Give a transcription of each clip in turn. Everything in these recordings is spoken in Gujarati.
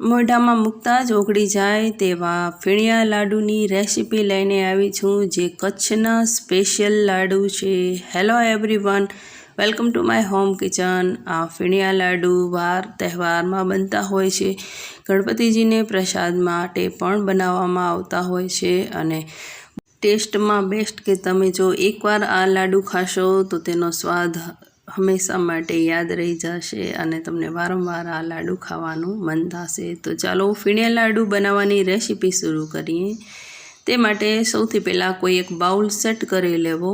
મોઢામાં મૂકતા જ ઓગળી જાય તેવા ફીણિયા લાડુની રેસીપી લઈને આવી છું જે કચ્છના સ્પેશિયલ લાડુ છે. Hello everyone welcome to my home kitchen આ ફીણિયા લાડુ વાર તહેવારમાં બનતા હોય છે. ગણપતિજીને પ્રસાદ માટે પણ બનાવવામાં આવતા હોય છે અને ટેસ્ટમાં બેસ્ટ કે તમે જો એકવાર આ લાડુ ખાશો તો તેનો સ્વાદ હંમેશા માટે યાદ રહી જશે અને તમને વારંવાર આ લાડુ ખાવાનું મન થશે. તો ચાલો ફીણે લાડુ બનાવવાની રેસીપી શરૂ કરીએ. તે માટે સૌથી પહેલાં કોઈ એક બાઉલ સેટ કરી લેવો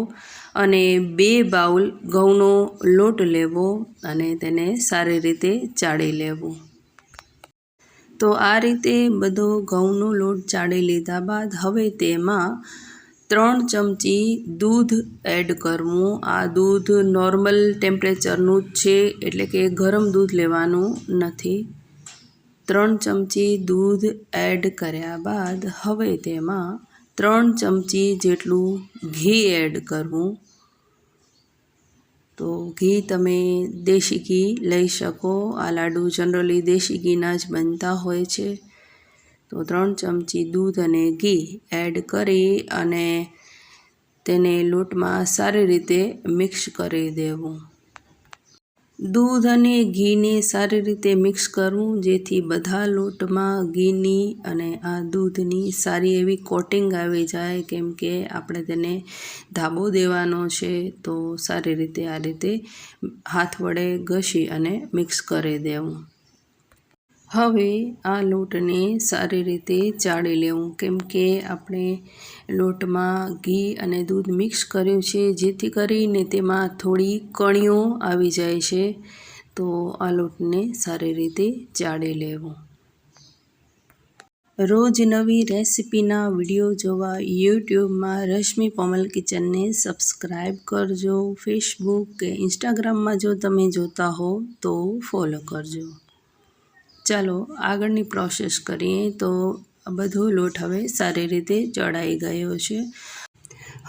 અને બે બાઉલ ઘઉંનો લોટ લેવો અને તેને સારી રીતે ચાળી લેવો. તો આ રીતે બધો ઘઉંનો લોટ ચાળી લીધા બાદ હવે તેમાં ત્રણ ચમચી દૂધ એડ કરવું. આ દૂધ નોર્મલ ટેમ્પરેચરનું જ છે, એટલે કે ગરમ દૂધ લેવાનું નથી. ત્રણ ચમચી દૂધ એડ કર્યા બાદ હવે તેમાં ત્રણ ચમચી જેટલું ઘી એડ કરવું. તો ઘી તમે દેશી ઘી લઈ શકો. આ લાડુ જનરલી દેશી ઘીના જ બનતા હોય છે. તો ત્રણ ચમચી દૂધ અને ઘી એડ કરી અને તેને લોટમાં સારી રીતે મિક્સ કરી દેવું. દૂધ અને ઘીને સારી રીતે મિક્સ કરવું, જેથી બધા લોટમાં ઘીની અને આ દૂધની સારી એવી કોટિંગ આવી જાય, કેમ કે આપણે તેને ધાબો દેવાનો છે, તો સારી રીતે આ રીતે હાથ વડે ઘસી અને મિક્સ કરી દેવું. હવે આ લોટને સારી રીતે ચાળી લેવું. કેમ કે આપણે લોટમાં ઘી અને દૂધ મિક્સ કર્યું છે, જેથી કરીને તેમાં થોડી કણીઓ આવી જાય છે. તો આ લોટને સારી રીતે ચાળી લેવું. રોજ નવી રેસિપીના વીડિયો જોવા યુટ્યુબમાં રશ્મિ પોમલ કિચનને સબસ્ક્રાઈબ કરજો. ફેસબુક કે ઇન્સ્ટાગ્રામમાં જો તમે જોતા હો તો ફોલો કરજો. ચાલો આગળની પ્રોસેસ કરીએ તો બધો લોટ હવે સારી રીતે ચડાઈ ગયો છે.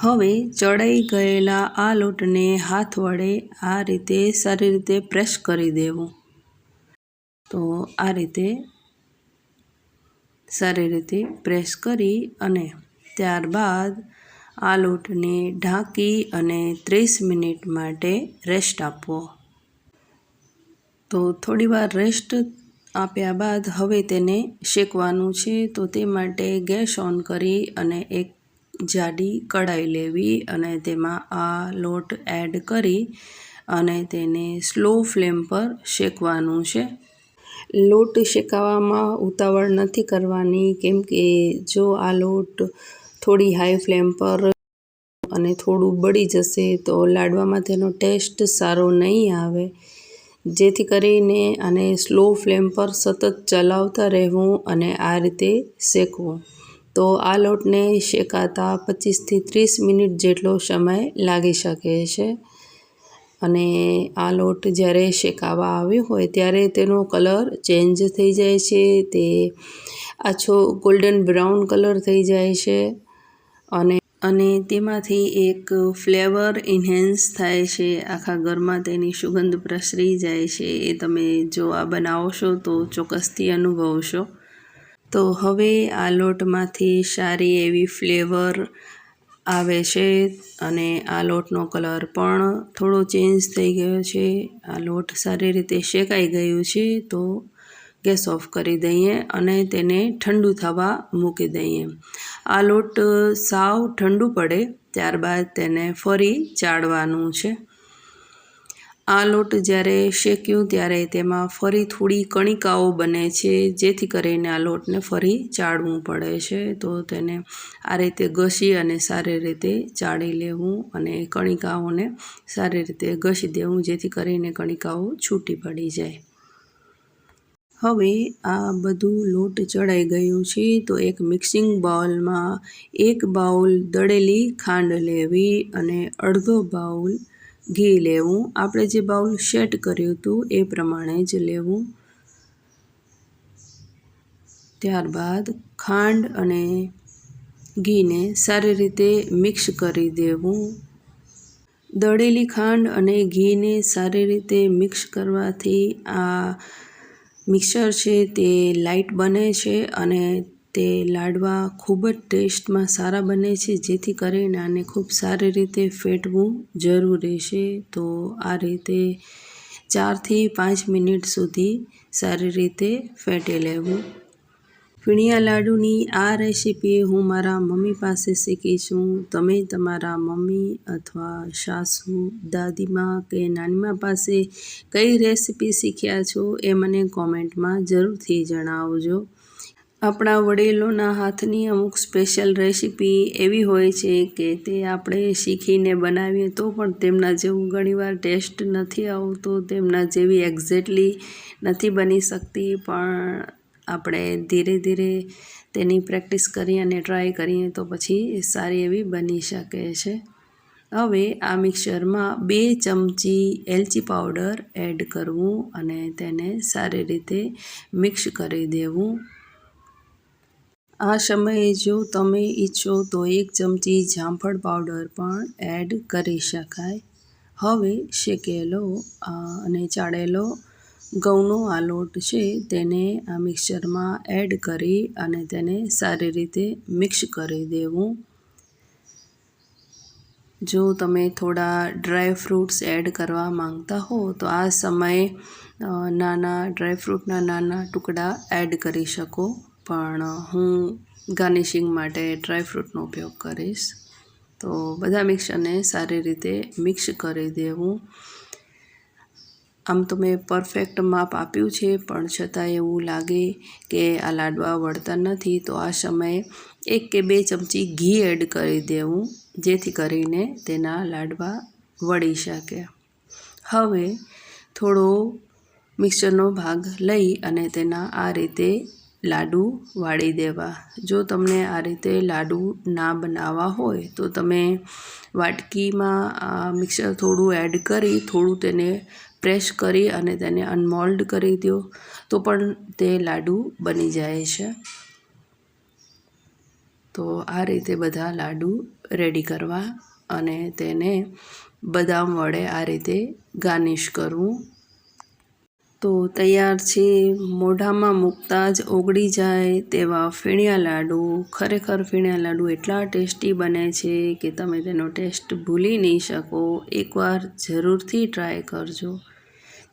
હવે ચડાઈ ગયેલા આ લોટને હાથ વડે આ રીતે સારી રીતે પ્રેસ કરી દેવું. તો આ રીતે સારી રીતે પ્રેસ કરી અને ત્યારબાદ આ લોટને ઢાંકી અને ત્રીસ મિનિટ માટે રેસ્ટ આપવો. તો થોડીવાર રેસ્ટ આપ્યા બાદ હવે તેને શેકવાનું છે, તો તે માટે ગેસ ઓન કરી અને એક જાડી કઢાઈ લેવી અને તેમાં આ લોટ એડ કરી અને તેને સ્લો ફ્લેમ પર શેકવાનું છે. લોટ શેકાવામાં ઉતાવળ નથી કરવાની, કેમ કે જો આ લોટ થોડી હાઈ ફ્લેમ પર અને થોડું બળી જશે, તો લાડવામાં તેનો ટેસ્ટ સારો નહીં આવે. જેથી કરીને આને સ્લો ફ્લેમ પર સતત ચલાવતા રહેવું અને આ રીતે શેકવું. તો આ લોટને શેકાતા પચીસથી ત્રીસ મિનિટ જેટલો સમય લાગી શકે છે. અને આ લોટ જ્યારે શેકાવા આવ્યો હોય ત્યારે તેનો કલર ચેન્જ થઈ જાય છે. તે આછો ગોલ્ડન બ્રાઉન કલર થઈ જાય છે. અને અને તેમાંથી એક ફ્લેવર ઇન્હેન્સ થાય છે. આખા ઘરમાં તેની સુગંધ પ્રસરી જાય છે. એ તમે જો આ બનાવશો તો ચોક્કસથી અનુભવશો. તો હવે આ લોટમાંથી સારી એવી ફ્લેવર આવે છે અને આ લોટનો કલર પણ થોડો ચેન્જ થઈ ગયો છે. આ લોટ સારી રીતે શેકાઈ ગયું છે તો ગેસ ઓફ કરી દઈએ અને તેને ઠંડુ થવા મૂકી દઈએ. આ લોટ સાવ ઠંડુ પડે ત્યારબાદ તેને ફરી ચાળવાનું છે. આ લોટ જ્યારે શેક્યું ત્યારે તેમાં ફરી થોડી કણિકાઓ બને છે, જેથી કરીને આ લોટને ફરી ચાળવું પડે છે. તો તેને આ રીતે ઘસી અને સારી રીતે ચાળી લેવું અને કણિકાઓને સારી રીતે ઘસી દેવું, જેથી કરીને કણિકાઓ છૂટી પડી જાય. હવે આ બધું લોટ ચડાઈ ગયું છે, તો એક મિક્સિંગ બાઉલમાં એક બાઉલ દળેલી ખાંડ લેવી અને અડધો બાઉલ ઘી લેવું. આપણે જે બાઉલ સેટ કર્યું હતું એ પ્રમાણે જ લેવું. ત્યારબાદ ખાંડ અને ઘીને સારી રીતે મિક્સ કરી દેવું. દળેલી ખાંડ અને ઘીને સારી રીતે મિક્સ કરવાથી આ મિક્સર છે, તે લાઇટ બને છે અને તે લાડવા ખૂબ જ ટેસ્ટમાં સારા બને છે, જેથી કરીને આને ખૂબ સારી રીતે ફેટવું જરૂરી છે. તો આ રીતે ચારથી પાંચ મિનિટ સુધી સારી રીતે ફેટી લેવું. ફીણિયા લાડુની આ રેસીપી હું મારા મમ્મી પાસે શીખી છું. તમે તમારા મમ્મી અથવા સાસુ, દાદીમા કે નાનીમા પાસે કઈ રેસીપી શીખ્યા છો એ મને કોમેન્ટમાં જરૂરથી જણાવજો. આપણા વડીલોના હાથની અમુક સ્પેશિયલ રેસીપી એવી હોય છે કે તે આપણે શીખીને બનાવીએ તો પણ તેમના જેવું ઘણીવાર ટેસ્ટ નથી આવતો, તેમના જેવી એક્ઝેક્ટલી નથી બની શકતી, પણ આપણે ધીરે ધીરે તેની પ્રેક્ટિસ કરીએ અને ટ્રાય કરીએ તો પછી સારી એવી બની શકે છે. હવે આ મિક્સરમાં બે ચમચી એલચી પાવડર એડ કરવું અને તેને સારી રીતે મિક્સ કરી દેવું. આ સમયે જો તમે ઈચ્છો તો એક ચમચી જામફળ પાવડર પણ એડ કરી શકાય. હવે શેકેલો અને ચાળેલો ઘઉંનો આ લોટ છે તેને આ મિક્સરમાં એડ કરી અને તેને સારી રીતે મિક્સ કરી દેવું. જો તમે થોડા ડ્રાય ફ્રૂટ્સ એડ કરવા માંગતા હો, તો આ સમયે નાના ડ્રાય ફ્રૂટના નાના ટુકડા એડ કરી શકો. પણ હું ગાર્નિશિંગ માટે ડ્રાય ફ્રૂટનો ઉપયોગ કરીશ. તો બધા મિક્સરને સારી રીતે મિક્સ કરી દેવું. આમ તો મેં પરફેક્ટ માપ આપ્યું છે, પણ છતાં એવું લાગે કે આ લાડવા વળતા નથી, તો આ સમયે એક કે બે ચમચી ઘી એડ કરી દેવું, જેથી કરીને તેના લાડવા વળી શકે. હવે થોડો મિક્સરનો ભાગ લઈ અને તેના આ રીતે લાડુ વાળી દેવા. જો તમને આ રીતે લાડુ ના બનાવવા હોય, તો તમે વાટકીમાં મિક્સર થોડું એડ કરી, થોડું તેને પ્રેસ કરી અને તેને અનમોલ્ડ કરી દો તો પણ તે લાડુ બની જાય છે. તો આ રીતે બધા લાડુ રેડી કરવા અને તેને બદામ વડે આ રીતે ગાર્નિશ કરવું. તો તૈયાર છે, મોઢામાં મૂકતા જ ઓગળી જાય તેવા ફીણિયા લાડુ. ખરેખર ફીણિયા લાડુ એટલા ટેસ્ટી બને છે કે તમે તેનો ટેસ્ટ ભૂલી નહીં શકો. એકવાર જરૂરથી ટ્રાય કરજો.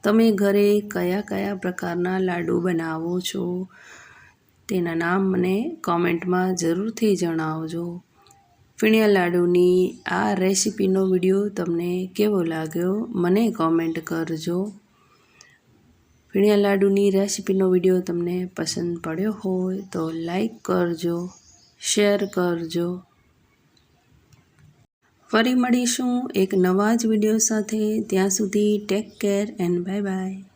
તમે ઘરે કયા કયા પ્રકારના લાડુ બનાવો છો? તેના નામ મને કોમેન્ટમાં જરૂરથી જણાવજો. ફીણિયા લાડુની આ રેસીપીનો વીડિયો તમને કેવો લાગ્યો, મને કોમેન્ટ કરજો. ફીણિયા લાડુની રેસીપીનો વીડિયો તમને પસંદ પડ્યો હોય તો લાઈક કરજો, શેર કરજો. ફરી મળીશું એક નવા જ વીડિયો સાથે. ત્યાં સુધી take care and bye bye.